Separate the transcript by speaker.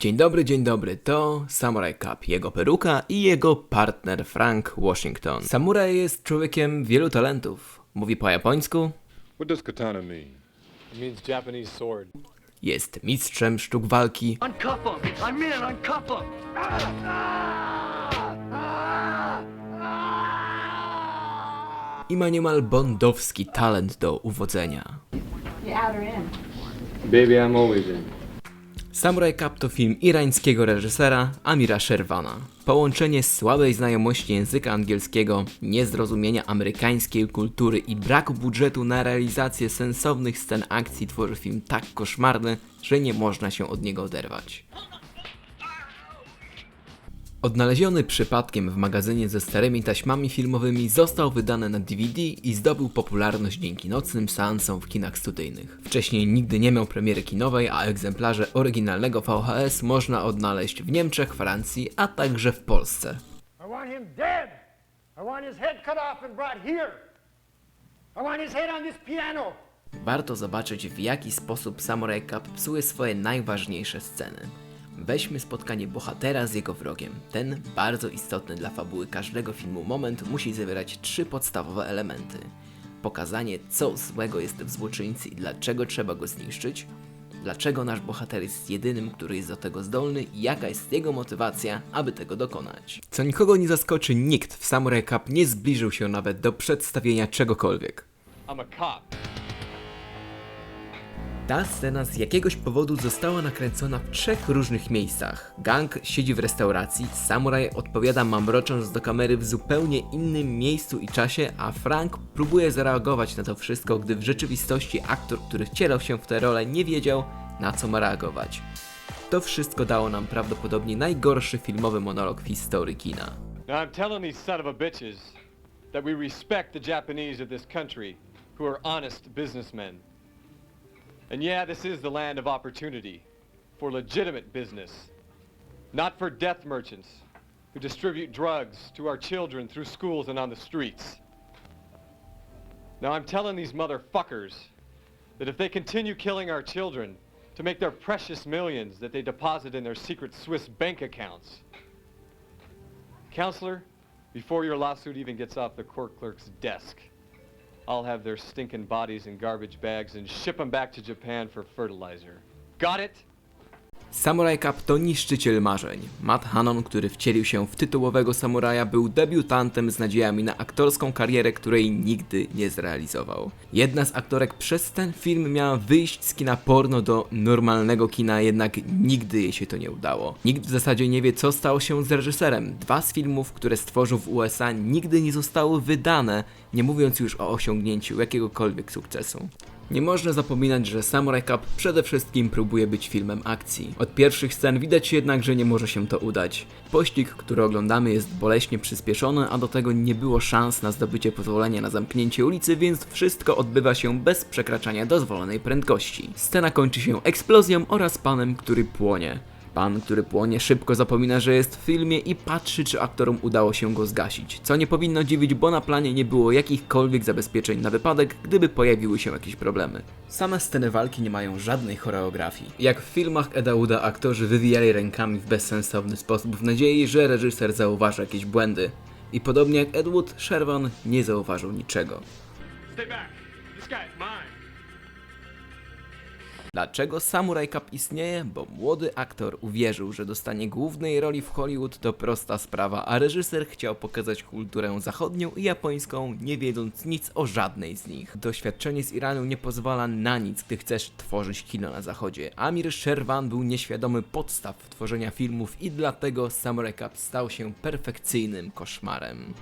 Speaker 1: Dzień dobry, dzień dobry, to Samurai Cup, jego peruka i jego partner Frank Washington. Samurai jest człowiekiem wielu talentów. Mówi po japońsku,
Speaker 2: What does katana mean?
Speaker 3: It means Japanese sword.
Speaker 1: jest mistrzem sztuk walki,
Speaker 4: Uncuff him! I mean uncuff him!
Speaker 1: i ma niemal bondowski talent do uwodzenia.
Speaker 5: You out or in?
Speaker 3: Baby, I'm always in.
Speaker 1: Samurai Cup to film irańskiego reżysera Amira Sherwana. Połączenie słabej znajomości języka angielskiego, niezrozumienia amerykańskiej kultury i braku budżetu na realizację sensownych scen akcji tworzy film tak koszmarny, że nie można się od niego oderwać. Odnaleziony przypadkiem w magazynie ze starymi taśmami filmowymi został wydany na DVD i zdobył popularność dzięki nocnym seansom w kinach studyjnych. Wcześniej nigdy nie miał premiery kinowej, a egzemplarze oryginalnego VHS można odnaleźć w Niemczech, Francji, a także w Polsce. Warto zobaczyć w jaki sposób Samurai Cup psuje swoje najważniejsze sceny. Weźmy spotkanie bohatera z jego wrogiem. Ten bardzo istotny dla fabuły każdego filmu moment musi zawierać trzy podstawowe elementy. Pokazanie co złego jest w złoczyńcy i dlaczego trzeba go zniszczyć, dlaczego nasz bohater jest jedynym, który jest do tego zdolny i jaka jest jego motywacja, aby tego dokonać. Co nikogo nie zaskoczy, nikt w Samurai Cup nie zbliżył się nawet do przedstawienia czegokolwiek.
Speaker 3: I'm a cop.
Speaker 1: Ta scena z jakiegoś powodu została nakręcona w trzech różnych miejscach. Gang siedzi w restauracji, samuraj odpowiada mamrocząc do kamery w zupełnie innym miejscu i czasie, a Frank próbuje zareagować na to wszystko, gdy w rzeczywistości aktor, który wcierał się w tę rolę, nie wiedział, na co ma reagować. To wszystko dało nam prawdopodobnie najgorszy filmowy monolog w historii kina.
Speaker 3: Now I'm telling these son of a bitches that we respect the Japanese of this country who are honest businessmen. And yeah, this is the land of opportunity for legitimate business, not for death merchants who distribute drugs to our children through schools and on the streets. Now I'm telling these motherfuckers that if they continue killing our children to make their precious millions that they deposit in their secret Swiss bank accounts, Counselor, before your lawsuit even gets off the court clerk's desk, I'll have their stinking bodies in garbage bags and ship them back to Japan for fertilizer. Got it?
Speaker 1: Samurai Cup to niszczyciel marzeń. Matt Hannon, który wcielił się w tytułowego samuraja, był debiutantem z nadziejami na aktorską karierę, której nigdy nie zrealizował. Jedna z aktorek przez ten film miała wyjść z kina porno do normalnego kina, jednak nigdy jej się to nie udało. Nikt w zasadzie nie wie, co stało się z reżyserem. Dwa z filmów, które stworzył w USA, nigdy nie zostały wydane, nie mówiąc już o osiągnięciu jakiegokolwiek sukcesu. Nie można zapominać, że Samurai Cup przede wszystkim próbuje być filmem akcji. Od pierwszych scen widać jednak, że nie może się to udać. Pościg, który oglądamy jest boleśnie przyspieszony, a do tego nie było szans na zdobycie pozwolenia na zamknięcie ulicy, więc wszystko odbywa się bez przekraczania dozwolonej prędkości. Scena kończy się eksplozją oraz panem, który płonie. Pan, który płonie, szybko zapomina, że jest w filmie i patrzy, czy aktorom udało się go zgasić. Co nie powinno dziwić, bo na planie nie było jakichkolwiek zabezpieczeń na wypadek, gdyby pojawiły się jakieś problemy. Same sceny walki nie mają żadnej choreografii. Jak w filmach Eda Wooda aktorzy wywijali rękami w bezsensowny sposób w nadziei, że reżyser zauważy jakieś błędy. I podobnie jak Ed Wood, Sherwan nie zauważył niczego.
Speaker 3: Stay back. This guy's mine.
Speaker 1: Dlaczego Samurai Cup istnieje? Bo młody aktor uwierzył, że dostanie głównej roli w Hollywood to prosta sprawa, a reżyser chciał pokazać kulturę zachodnią i japońską, nie wiedząc nic o żadnej z nich. Doświadczenie z Iranu nie pozwala na nic, gdy chcesz tworzyć kino na zachodzie. Amir Sherwan był nieświadomy podstaw tworzenia filmów i dlatego Samurai Cup stał się perfekcyjnym koszmarem.